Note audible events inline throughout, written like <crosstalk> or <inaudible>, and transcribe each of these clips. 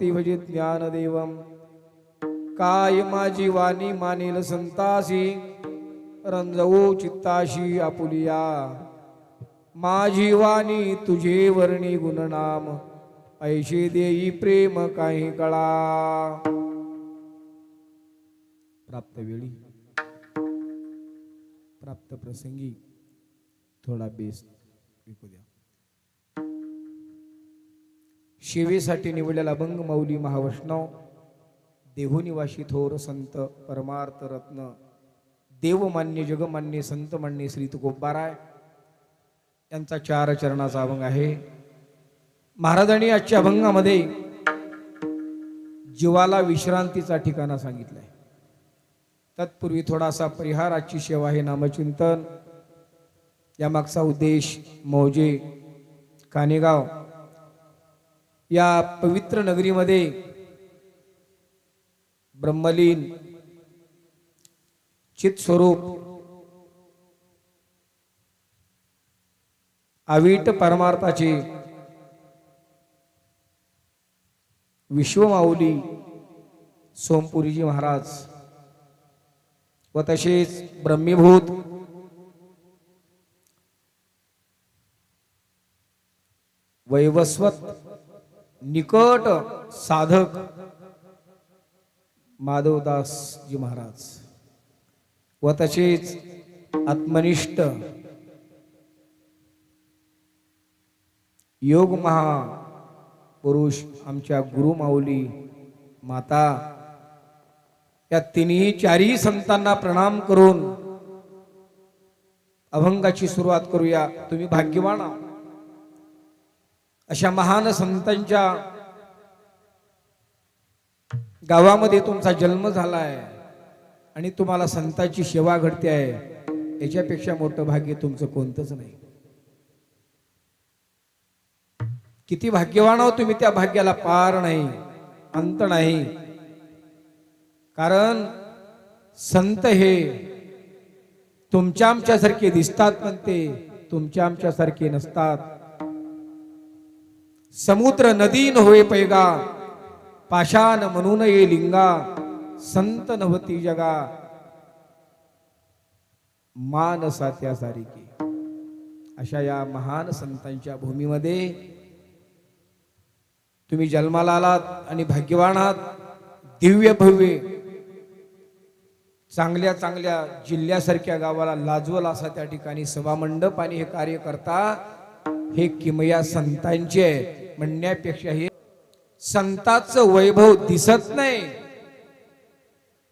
ती भजित ज्ञानदेवम काय माझी वाणी मानेल संतासी? रंजवो चित्ताशी आपुलिया। माझी वाणी तुझे वर्णी गुणनाम। ऐशी देई प्रेम काही कळा। प्राप्त वेळी। प्राप्त प्रसंगी थोडा बेस विकू द्या शिवेसाठी निवडलेला अभंग मौली महावैष्णव देहुनिवासी थोर संत परमार्थ रत्न देवमान्य जगमान्य संत मान्य श्री तुकोबाराय यांचा चार चरणाचा अभंग आहे. महाराजांनी आजच्या अभंगामध्ये जीवाला विश्रांतीचा ठिकाणा सांगितलाय. तत्पूर्वी थोडासा परिहार आजची सेवा हे नामचिंतन. यामागचा उद्देश मौजे कानेगाव या पवित्र नगरीमध्ये ब्रह्मलीन चित स्वरूप परमार्थाचे विश्वमाऊली सोमपुरीजी महाराज व तसेच ब्रह्मीभूत वैवस्वत निकट साधक माधवदासजी महाराज व तसेच आत्मनिष्ठ योग महा पुरुष आमच्या गुरुमाऊली माता या तिन्ही चारही संतांना प्रणाम करून अभंगाची सुरुवात करूया तुम्ही भाग्यवान आहात. अशा महान संतांच्या गावामध्ये तुमचा जन्म झाला आहे आणि तुम्हाला संतांची सेवा घडते आहे याच्यापेक्षा मोठं भाग्य तुमचं कोणतंच नाही. किती भाग्यवान आहो तुम्ही त्या भाग्याला पार नाही अंत नाही. कारण संत हे तुमच्या आमच्यासारखे दिसतात पण ते तुमच्या आमच्यासारखे नसतात. समुद्र नदी होय पैगा पाषाण म्हणून ये लिंगा संत नवती जगा. मानसा त्या सारिकी. अशा या महान संतांच्या भूमीमध्ये तुम्ही जन्माला आलात आणि भाग्यवान आहात. दिव्य भव्य चांगल्या चांगल्या जिल्ह्यासारख्या गावाला लाजवल असा त्या ठिकाणी सभामंडप आणि हे कार्य करता हे किमया संतांचे आहे म्हणण्यापेक्षा हे संताचं वैभव दिसत नाही.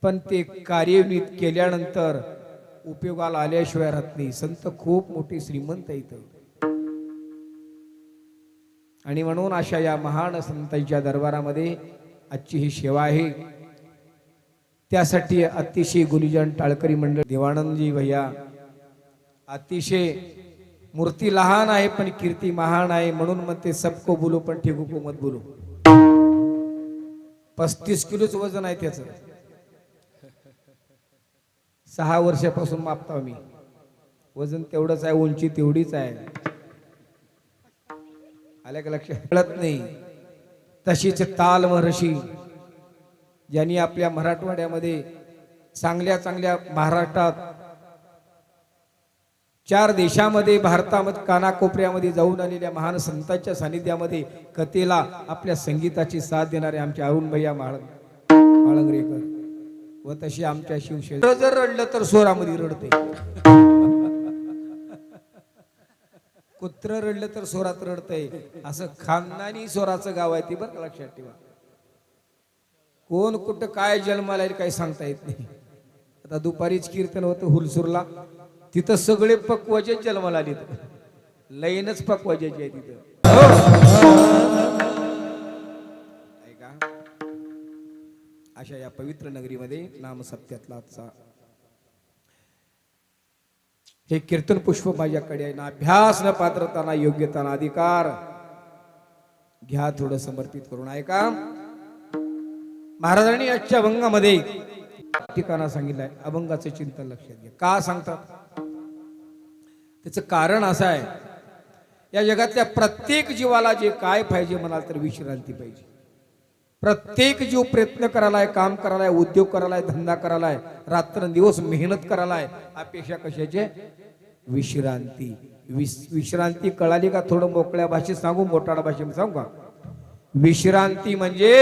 पण ते कार्यान्वित केल्यानंतर उपयोगाला आल्याशिवाय राहत नाही. संत खूप मोठे श्रीमंत इथं आणि म्हणून अशा या महान संतांच्या दरबारामध्ये आजची ही सेवा आहे. त्यासाठी अतिशय गुरुजन टाळकरी मंडळ देवानंदजी भैया अतिशय मूर्ती लहान आहे पण कीर्ती महान आहे. म्हणून मग ते सबको बोलू पण ठेकू को मत बोलू. पस्तीस किलोच वजन आहे त्याचं. सहा वर्षापासून मापता मी. वजन तेवढंच आहे उंची तेवढीच आहे. आल्या का लक्षात? कळत नाही. तशीच ताल महर्षी ज्यांनी आपल्या मराठवाड्यामध्ये चांगल्या चांगल्या महाराष्ट्रात चार देशामध्ये भारतामध्ये कानाकोपऱ्यामध्ये जाऊन आलेल्या महान संतांच्या सानिध्यामध्ये कथेला आपल्या संगीताची साथ देणारे आमचे अरुण भैया माळंगरेकर. व तशी आमच्या शिवसेना जर रडलं तर स्वरामध्ये रडते <laughs> कुत्र रडलं तर स्वरात रडतंय. असं खानदानी स्वराचं गाव आहे ते बरं लक्षात ठेवा. कोण कुठं काय जन्माला काही सांगता येत नाही. आता दुपारीच कीर्तन होतं हुलसूरला. तिथं सगळे पक्वाचे जन्माला आले लईनच पक्वाजाची आहे तिथं. ऐका. अशा या पवित्र नगरीमध्ये नाम सत्यातला आजचा हे कीर्तन पुष्प माझ्याकडे आहे. ना अभ्यास न पात्रता ना योग्यता ना अधिकार. घ्या थोडं समर्पित करून. ऐका. महाराजांनी आजच्या अभंगामध्ये ठिकाणा सांगितलंय. अभंगाचं चिंतन लक्षात घ्या. का सांगतात? त्याचं कारण असं आहे या जगातल्या प्रत्येक जीवाला जे काय पाहिजे म्हणाल तर विश्रांती पाहिजे. प्रत्येक जीव प्रयत्न करायलाय काम करायलाय उद्योग करायलाय धंदा करायलाय रात्रंदिवस मेहनत करायलाय अपेक्षा कशाचे? विश्रांती. विश्रांती कळाली का थोडं मोकळ्या भाषेत सांगू मोटाडा भाषेत सांगू का? विश्रांती म्हणजे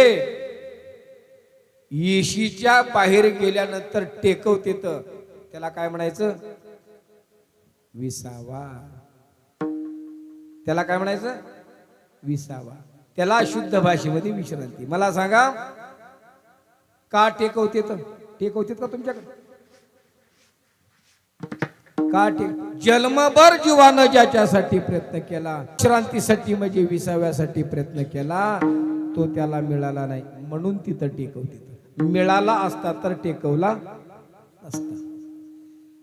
येशीच्या बाहेर गेल्यानंतर टेकवते तर त्याला काय म्हणायचं? विसावा. त्याला काय म्हणायचं? विसावा. त्याला शुद्ध भाषेमध्ये विश्रांती. मला सांगा का टेकवते तर टेकवतेत का तुमच्याकडे? का टेक जन्मभर जीवानं ज्याच्यासाठी प्रयत्न केला विश्रांतीसाठी म्हणजे विसाव्यासाठी प्रयत्न केला तो त्याला मिळाला नाही. म्हणून तिथं टेकवते मिळाला असता तर टेकवला असता.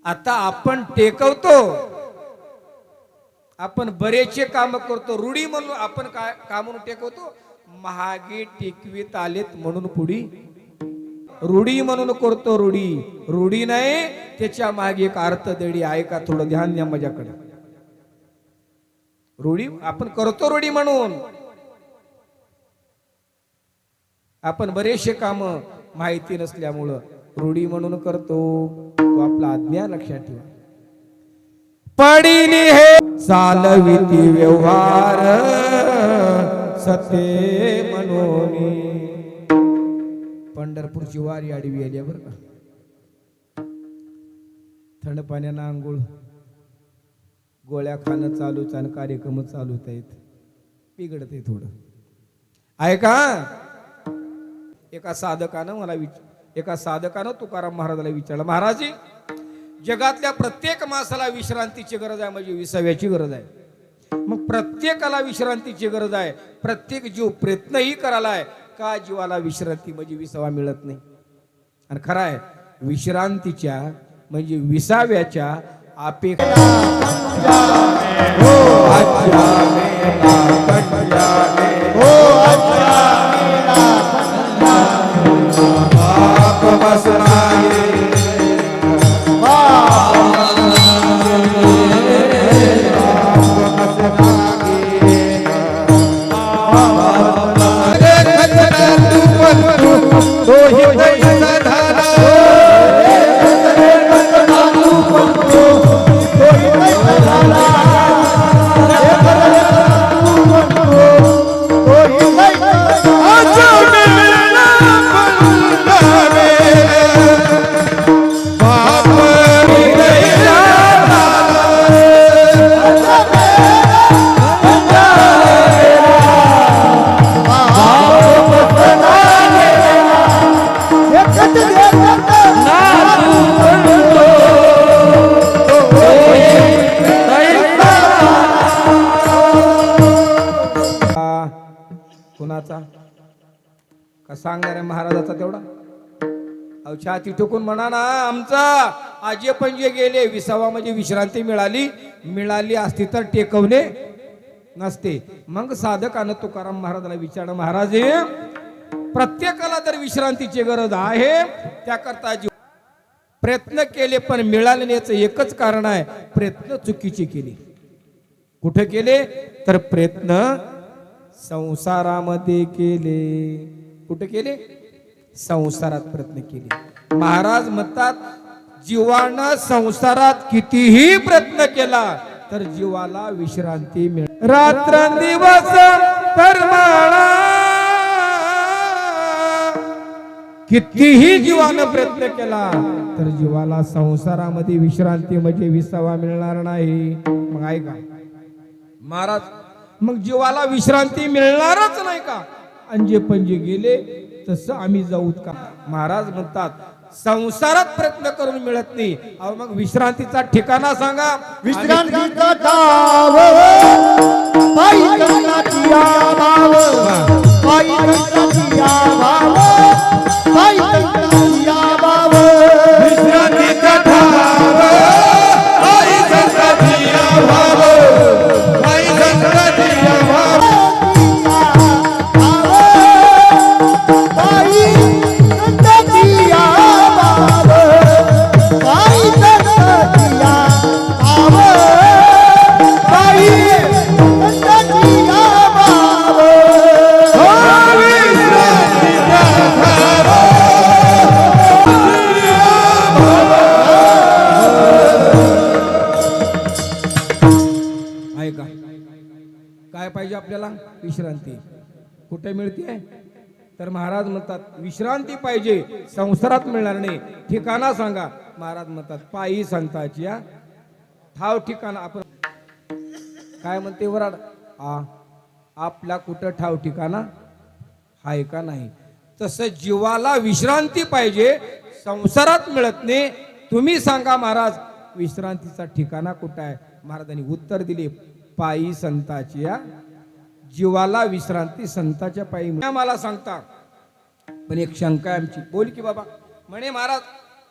आता आपण टेकवतो. आपण बरेचसे काम करतो. रूढी म्हणून आपण काय का म्हणून टेकवतो? महागे टेकवीत आलेत म्हणून पुढी. रूढी म्हणून करतो रूढी. रूढी नाही त्याच्यामागे एक अर्थ देडी. आहे का थोडं ध्यान द्या माझ्याकडे. रूढी आपण करतो रूढी म्हणून. आपण बरेचसे काम माहिती नसल्यामुळं. रूढी म्हणून करतो तो आपला अज्ञान लक्षात ठेवा. पडिली हे चालविती व्यवहार सत्ये मनोनी पंढरपूरची वारी आडवी आली बरं का? थंड पाण्यानं आंघोळ गोळ्या खाणं चालूच आणि कार्यक्रम चालूच आहेत. बिघडत आहे थोडं. आहे का एका साधकानं मला विच एका साधकानं तुकाराम महाराजाला विचारलं महाराजी जगातल्या प्रत्येक माणसाला विश्रांतीची गरज आहे म्हणजे विसाव्याची गरज आहे. मग प्रत्येकाला विश्रांतीची गरज आहे. प्रत्येक जीव प्रयत्नही करायला आहे. का जीवाला विश्रांती म्हणजे विसावा मिळत नाही? आणि खरं आहे विश्रांतीच्या म्हणजे विसाव्याच्या अपेक्षा हो, सांगणाऱ्या महाराजाचा तेवढा. अहो छाती ठोकून म्हणा ना आमचा आजे पणजे गेले विसावा म्हणजे विश्रांती मिळाली. मिळाली असती तर टेकवणे नसते. मग साधकानं तुकाराम महाराजाला विचारणं महाराज हे प्रत्येकाला तर विश्रांतीची गरज आहे त्याकरता जीव प्रयत्न केले पण मिळाले नाही याचं एकच कारण आहे प्रयत्न चुकीचे केले. कुठे केले? तर प्रयत्न संसारामध्ये केले. कुठे केले? संसारात प्रयत्न केले. महाराज म्हणतात जीवानं संसारात कितीही प्रयत्न केला तर जीवाला विश्रांती मिळ रात्रंदिवस तरमाळा कितीही जीवानं प्रयत्न केला तर जीवाला संसारामध्ये विश्रांती म्हणजे विसावा मिळणार नाही. मग ऐका महाराज मग जीवाला विश्रांती मिळणारच नाही का? अंजे पंजे गेले तसं आम्ही जाऊत का? महाराज म्हणतात संसारात प्रयत्न करून मिळत नाही. अहो मग विश्रांतीचा ठिकाणा सांगा. विश्रांतीचा गाव पायी पायी पायी विश्रांतीचा विश्रांती पाहिजे. संसारात मिळणार नाही. ठिकाणा सांगा. महाराज म्हणतात पायी संताची या ठाव ठिकाणा. आपण काय म्हणते वराड? आ आपला कुठं ठाव ठिकाणा? हाय का नाही? तसं जीवाला विश्रांती पाहिजे. संसारात मिळत नाही. तुम्ही सांगा महाराज विश्रांतीचा ठिकाणा कुठं आहे? महाराजांनी उत्तर दिले पायी संताची या जीवाला विश्रांती संताच्या पायी मला सांगता पण एक शंका आहे आमची. बोल की बाबा. म्हणे महाराज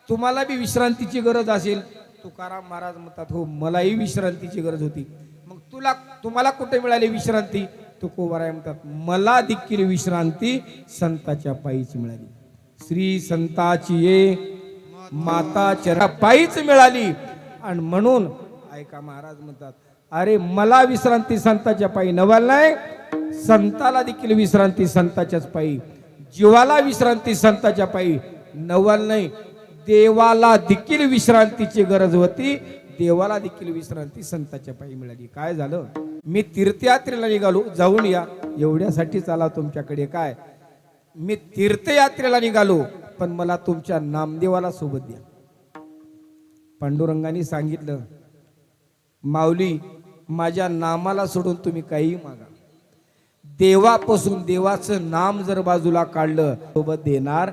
तुम्हाला बी विश्रांतीची गरज असेल. तुकाराम महाराज म्हणतात हो मलाही विश्रांतीची गरज होती. मग तुला तुम्हाला कुठे मिळाली विश्रांती? तुकोबाराय म्हणतात मला देखील विश्रांती संताच्या पायीच मिळाली. श्री संताची ये माता चरा पायीच मिळाली. आणि म्हणून ऐका महाराज म्हणतात अरे मला विश्रांती संताच्या पायी नवल नाही. संताला देखील विश्रांती संताच्याच पायी जीवाला विश्रांती संताच्या पायी नवल नाही. देवाला देखील विश्रांतीची गरज होती. देवाला देखील विश्रांती संताच्या पायी मिळाली. काय झालं? मी तीर्थयात्रेला निघालो. जाऊन या. एवढ्यासाठी चाला तुमच्याकडे. काय? मी तीर्थयात्रेला निघालो. पण मला तुमच्या नामदेवाला सोबत द्या. पांडुरंगाने सांगितलं माऊली माझ्या नामाला सोडून तुम्ही काही मागा. देवापासून देवाचं नाम जर बाजूला काढलं सोबत देणार.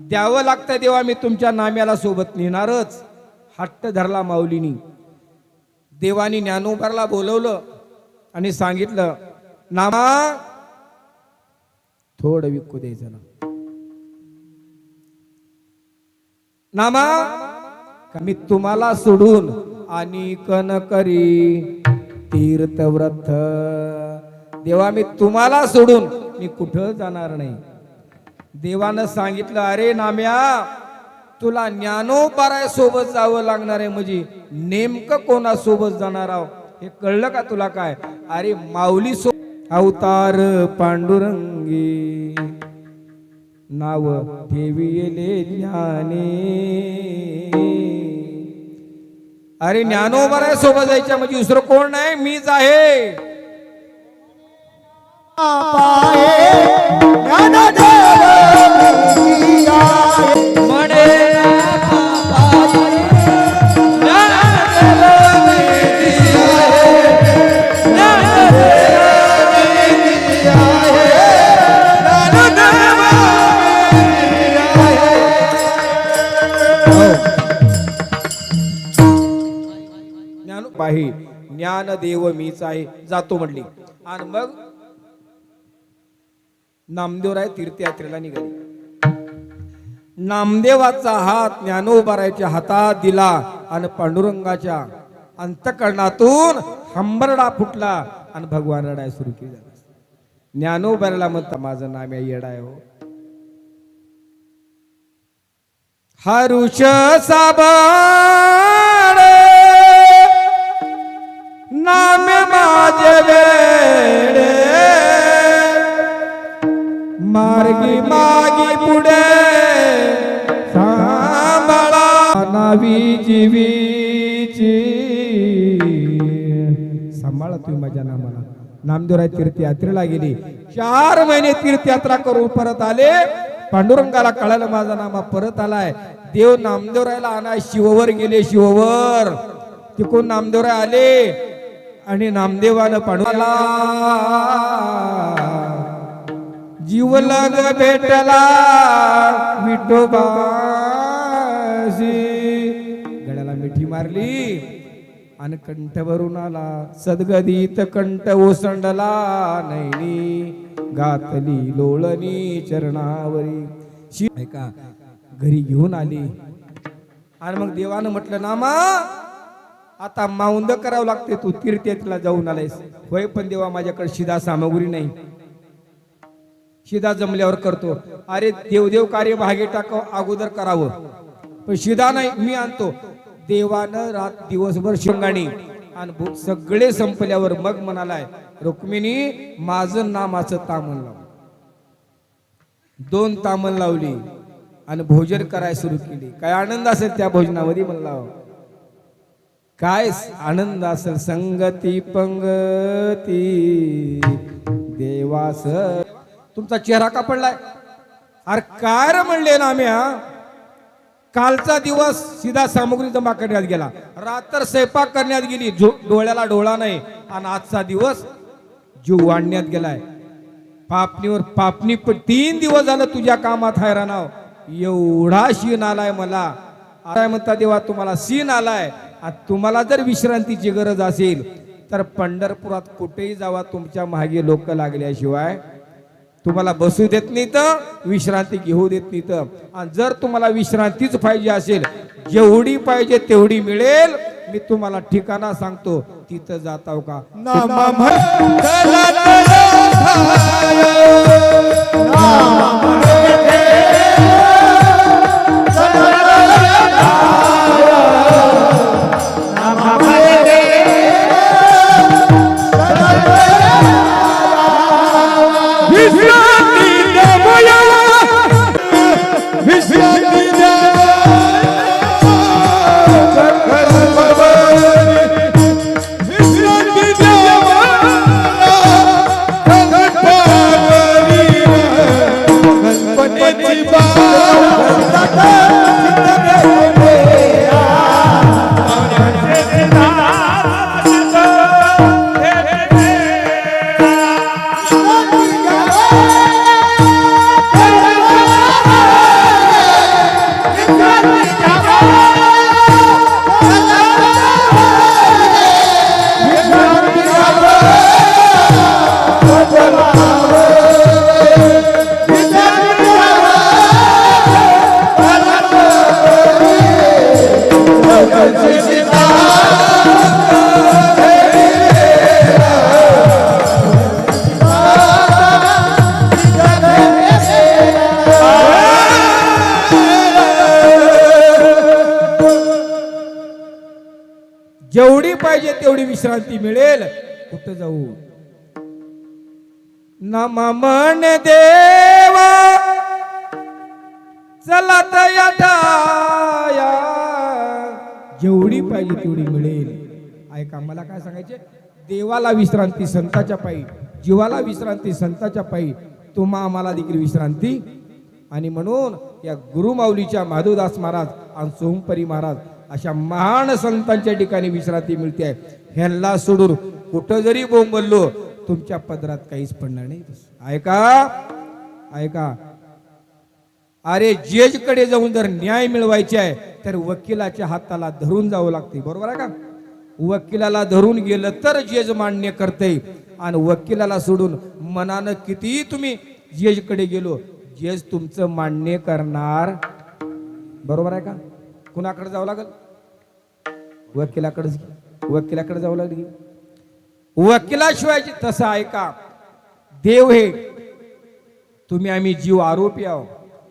द्यावं लागतं देवा मी तुमच्या नाम्याला सोबत नेणारच. हट्ट धरला माऊलीनी. देवानी ज्ञानोबारला बोलवलं आणि सांगितलं नामा थोडं विकू द्यायचं ना नामा का मी तुम्हाला सोडून आणि कन करी तीर्थव्रत देवा मी तुम्हाला सोडून मी कुठं जाणार नाही. देवानं सांगितलं अरे नाम्या तुला ज्ञानोपाराय सोबत जावं लागणार आहे म्हणजे नेमकं कोणासोबत जाणार आहो? हे कळलं का तुला काय? अरे माऊली सो अवतार पांडुरंगी नाव ठेविले ज्ञाने. अरे ज्ञानोबाराय सोबत जायच्या म्हणजे दुसरं कोण नाही? मीच आहे. ज्ञानदेव ज्ञान पाही ज्ञानदेव मीच आहे जातो म्हणली. आणि मग नामदेवराय तीर्थयात्रेला निघाले. नामदेवाचा हात ज्ञानोबारायच्या हातात दिला आणि पांडुरंगाच्या अंतकरणातून हंबरडा फुटला आणि भगवान रडाय सुरू केली. ज्ञानोबाराला म्हणता माझं नाम आहे येडाय हो. हरुष साबाड नाम माझे वेडे. सांभाळा जीवीची सांभाळा तुम्ही माझ्या नामाला. नामदेवराय तीर्थयात्रेला गेली. चार महिने तीर्थयात्रा करून परत आले. पांडुरंगाला कळालं माझा नामा परत आलाय. देव नामदेवरायला आणाय शिववर गेले शिववर. तिकडून नामदेवराय आले. आणि नामदेवानं पांडुराला जीवलग भेटला. विठोबाशी. गळ्याला मारली. आणि कंठ भरून आला. सदगदीत कंठ ओसंडला नैनी. गातली लोळणी चरणावरी. शि ऐका घरी घेऊन आली. आणि मग देवानं म्हटलं नामा आता माऊंद करावं लागते तू. तीर्थयात्रेला जाऊन आलायस. होय पण देवा माझ्याकडे शिदा सामग्री नाही. शिदा जमल्यावर करतो. अरे देवदेव कार्य भागे टाकाव अगोदर करावं. पण शिदा नाही मी आणतो. देवानं रात दिवसभर शिंगाणी आणि सगळे संपल्यावर मग म्हणालाय रुक्मिणी माझं नामाचं तामण लाव. दोन तामण लावली आणि भोजन करायला सुरू केली. काय आनंद असेल त्या भोजनामध्ये म्हणला हो. काय आनंद असेल संगती पंगती देवास तुमचा चेहरा का पडलाय? अरे काय म्हणले ना आम्ही हा? कालचा दिवस सीधा सामुग्री जमा करण्यात गेला. रात्र स्वयंपाक करण्यात गेली. झो- डोळ्याला डोळा नाही आणि आजचा दिवस जीव वाढण्यात गेलाय. पापणीवर पापणी पण तीन दिवस झालं तुझ्या कामात हैराणाव एवढा शीन आलाय मला. आता म्हणता देवा तुम्हाला सीन आलाय. तुम्हाला जर विश्रांतीची गरज असेल तर पंढरपुरात कुठेही जावा तुमच्या मागे लोक लागल्याशिवाय तुम्हाला बसू देत नाही तर विश्रांती घेऊ देत नाही तर. आणि जर तुम्हाला विश्रांतीच पाहिजे असेल जेवढी पाहिजे तेवढी मिळेल. मी तुम्हाला ठिकाणा सांगतो तिथं जाताव का? नाम म्हटलं विश्रांती मिळेल. कुठं जाऊ? नमा मन देवा. चला तया जेवढी पाहिजे तेवढी मिळेल. ऐका मला काय सांगायचे देवाला विश्रांती संताच्या पायी. जीवाला विश्रांती संताच्या पायी. तुम्हा आम्हाला देखील विश्रांती. आणि म्हणून या गुरुमाऊलीच्या माधवदास महाराज आणि सोमपरी महाराज अशा महान संतांच्या ठिकाणी विश्रांती मिळते. आहे ह्यांना सोडून कुठं जरी बोंबललो तुमच्या पदरात काहीच पडणार नाही. ऐका ऐका. अरे जजकडे जाऊन जर न्याय मिळवायचे आहे तर वकिलाच्या हाताला धरून जावं लागते बरोबर आहे का? वकिलाला धरून गेलं तर जज मान्य करते आणि वकिलाला सोडून मनानं कितीही तुम्ही जजकडे गेलो जज तुमचं मान्य करणार. बरोबर आहे का? कुणाकडे जावं लागल? वकिलाकडेच वकिलाकडे जाऊ लागली. वकिलाशिवाय तसं ऐका देव हे तुम्ही आम्ही जीव आरोपी आहो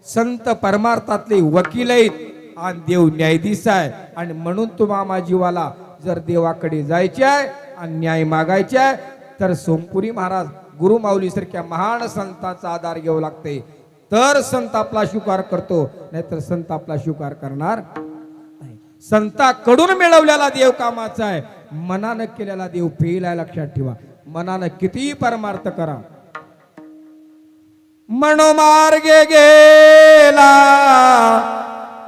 संत परमार्थातले वकील आहेत आणि देव न्यायाधीश आहे. आणि म्हणून तुम्हा जीवाला जर देवाकडे जायचे आहे आणि न्याय मागायचे आहे तर सोमपुरी महाराज गुरु सारख्या महान संतांचा आधार घ्यावा लागते. तर संत आपला स्वीकार करतो नाहीतर संत आपला स्वीकार करणार संताकडून मिळवलेला देव कामाचा आहे. मनानं केलेला देव फेल आहे लक्षात ठेवा. मनानं किती परमार्थ करा. मनोमार्गे गेला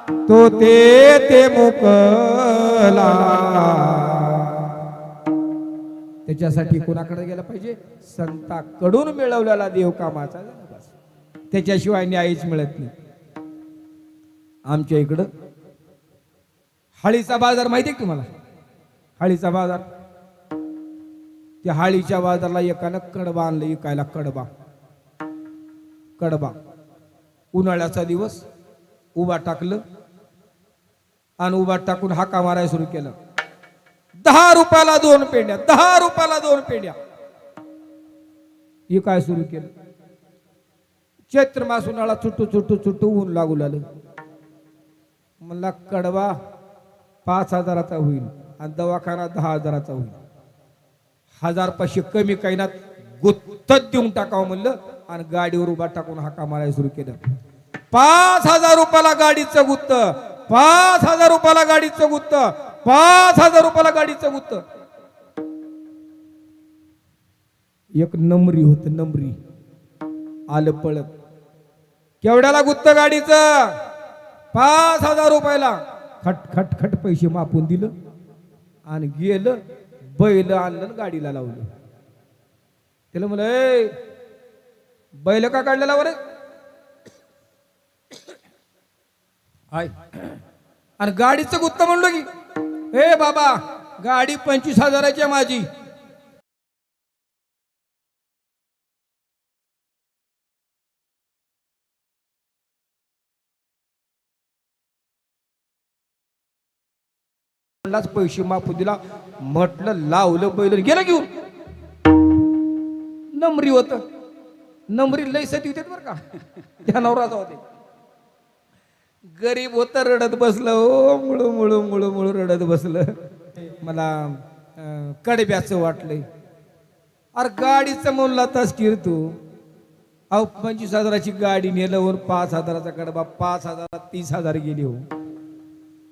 तो ते ते मुकला. त्याच्यासाठी कोणाकडे गेला पाहिजे? संताकडून मिळवलेला देव कामाचा त्याच्याशिवाय न्यायच मिळत नाही. आमच्या इकडं हाळीचा बाजार माहिती आहे तुम्हाला? हाळीचा बाजार. त्या हाळीच्या बाजारला एकानं कडबा आणलं इकायला कडबा. कडबा. उन्हाळ्याचा दिवस उभा टाकलं आणि उभा टाकून हाका मारायला सुरू केलं. दहा रुपयाला दोन पेंड्या दहा रुपयाला दोन पेंड्या. हे काय सुरू केलं. चैत्र मास उन्हाळा चुटू चुटू चुटू ऊन लागू लागलं. म्हणला कडवा पाच हजाराचा होईल आणि दवाखाना दहा हजाराचा होईल. हजार पाचशे कमी काहीनात गुत्तच देऊन टाकावं म्हणलं आणि गाडीवर उभा टाकून हाका मारायला सुरू केलं. पाच हजार रुपयाला गाडीचं गुत्त. पाच हजार रुपयाला गाडीचं गुत्त. पाच हजार रुपयाला गाडीचं गुत्त. एक नमरी होत नमरी आलं पळत. केवढ्याला गुत्त गाडीचं? पाच हजार रुपयाला. खट खट खट पैसे मापून दिलं आणि गेलं बैल आणलं गाडीला लावलं. त्याला म्हणलं "ए, बैल का काढलेला बरं? हाय आणि गाडीचं गुत्त म्हणलो की ए बाबा गाडी पंचवीस हजाराची आहे माझी. म्हणलाच पैसे मापू दिला. म्हटलं लावलं बैल गेलं घेऊन. नमरी होत. नमरी लय सती होते बरं का. त्या नवराचा होते. गरीब होत रडत बसलं. ओ मुळू मुळू मुळू मुळू रडत बसलं. मला कडब्याचं वाटलंय. अरे गाडीचं म्हणला तास किर तू. अहो पंचवीस हजाराची गाडी नेलं वर पाच हजाराचा कडबा पाच हजारात तीस हजार गेली हो.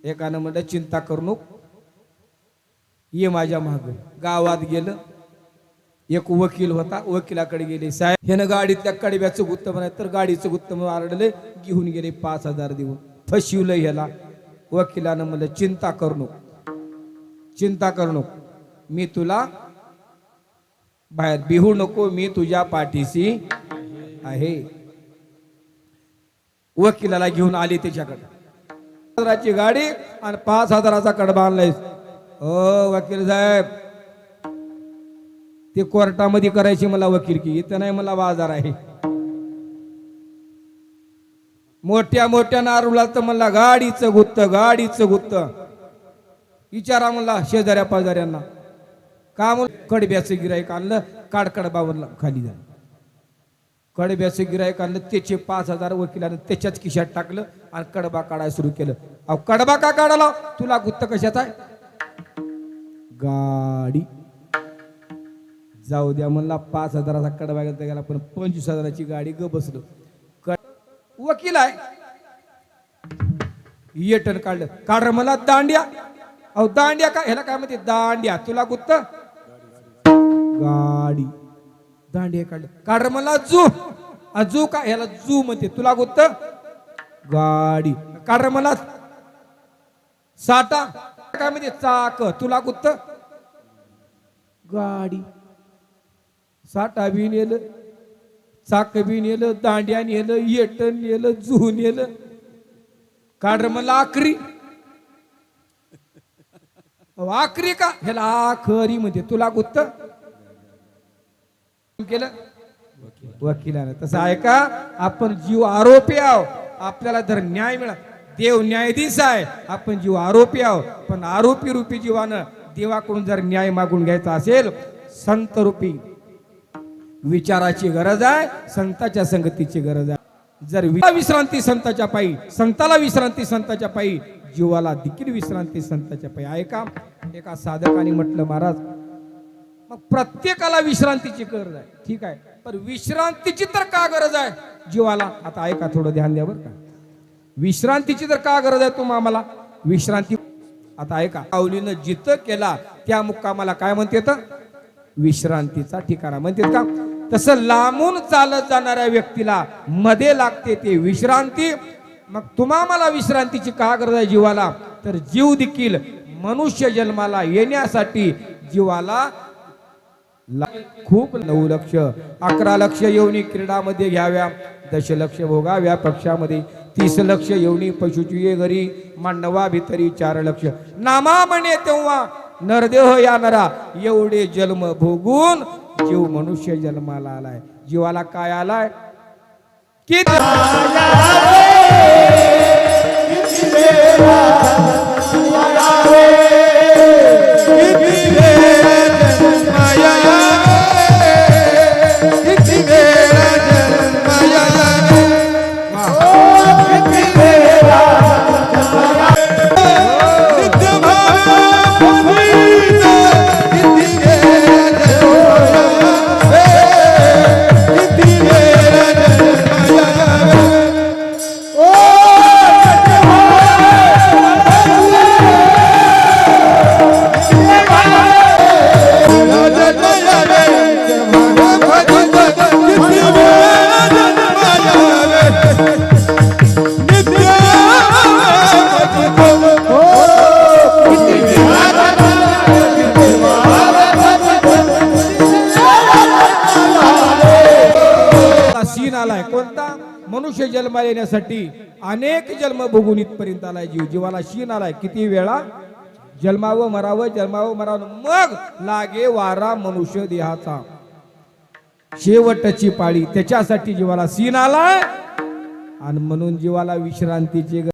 एकानं म्हणलं चिंता करू नको. ये माझ्या माग. गावात गेलं. एक वकील होता वकिलाकडे गेले. साहेब ह्यानं गाडीतल्या कडब्याचं गुत्त म्हणाय तर गाडीचं गुत्त म्हणून आरडले घेऊन गेले पाच हजार देऊन. फशिवलं ह्याला. वकिलानं म्हणलं चिंता करू नको. चिंता करू नको. मी तुला बाहेर बिहू नको. मी तुझ्या पाठीशी आहे. वकिलाला घेऊन आली त्याच्याकडे. हजाराची गाडी आणि पाच हजाराचा कडबा आणलाय. ओ वकील साहेब. ते कोर्टामध्ये करायची मला वकील की इथं नाही मला बाजार आहे. मोठ्या मोठ्या नारूला तर मला गाडीचं गुत्त गाडीचं गुत्त विचारा म्हणला शेजाऱ्या पाजाऱ्यांना. का म्हणून कडब्याचं गिराईक आणलं काडकडबावरला खाली झालं. कडब्याचं गिराईक आणलं त्याचे पाच हजार वकिलानं त्याच्याच खिशात टाकलं आणि कडबा काढायला सुरू केलं. अहो कडबा का काढाला तुला गुत्त कशाचा आहे? गाडी. जाऊ द्या म्हणला पाच हजाराचा कडबा गेला पण पंचवीस हजाराची गाडी ग बसलो. वकील आहे. येटन काढलं. काढ मला दांड्या. अहो दांड्या काय ह्याला काय म्हणते? दांड्या. तुला गुत्त? गाडी. दांड्या काढलं. काढ मला जू अजू का? ह्याला जू म्हणते. तुला गुत्त? गाडी. काढ मला साठा काय म्हणजे चाक तुला गुत्त? गाडी. साठा बी नेलं चाक बी नेलं दांड्या नेलं येट नेलं जुहू नेलं. काढ म्हणलं मला आखरी आखरी का? ह्याला आखरी म्हणजे तुला गुत्त? केलं? वकिलानं. तसं आहे का? आपण जीव आरोपी आहो आपल्याला जर न्याय मिळा देव न्यायाधीश आहे. आपण जीव आरोपी आहो पण आरोपी रूपी जीवानं देवाकडून जर न्याय मागून घ्यायचा असेल संत रूपी विचाराची गरज आहे संताच्या संगतीची गरज आहे. जर विश्रांती संताच्या पायी संताला विश्रांती संताच्या पायी जीवाला देखील विश्रांती संताच्या पायी. आहे का एका साधकाने म्हटलं महाराज मग प्रत्येकाला विश्रांतीची गरज आहे. ठीक आहे. पण विश्रांतीची तर का गरज आहे? जीवाला आता ऐका थोडं ध्यान द्यावर का. विश्रांतीची तर का गरज आहे तुम आम्हाला विश्रांती आता ऐका. आवलीनं जिथं केला त्या मुक्कामाला काय म्हणते तर विश्रांतीचा ठिकाणा म्हणतात का? तसं लांबून चालत जाणाऱ्या व्यक्तीला मध्ये लागते ते विश्रांती. मग तुम्हा मला विश्रांतीची का गरज आहे जीवाला? तर जीव देखील मनुष्य जन्माला येण्यासाठी जीवाला ला- खूप नऊ लक्ष अकरा लक्ष येऊनी क्रीडामध्ये घ्याव्या. दशलक्ष भोगाव्या पक्षामध्ये. तीस लक्ष येऊनी पशुची ये घरी मांडवा भितरी चार लक्ष. नामा म्हणे तेव्हा नरदेह या नरा एवढे जन्म भोगून जीव मनुष्य जन्माला आलाय. जीवाला काय आलाय? किती? करण्यासाठी अनेक जन्म बघून इथपर्यंत आलाय जीव. जीवाला शीन आलाय. किती वेळा? जन्मावं मरावं जन्मावं मरावं. मग लागे वारा मनुष्य देहाचा. शेवटची पाळी. त्याच्यासाठी जीवाला सीन आलाय. आणि म्हणून जीवाला विश्रांतीची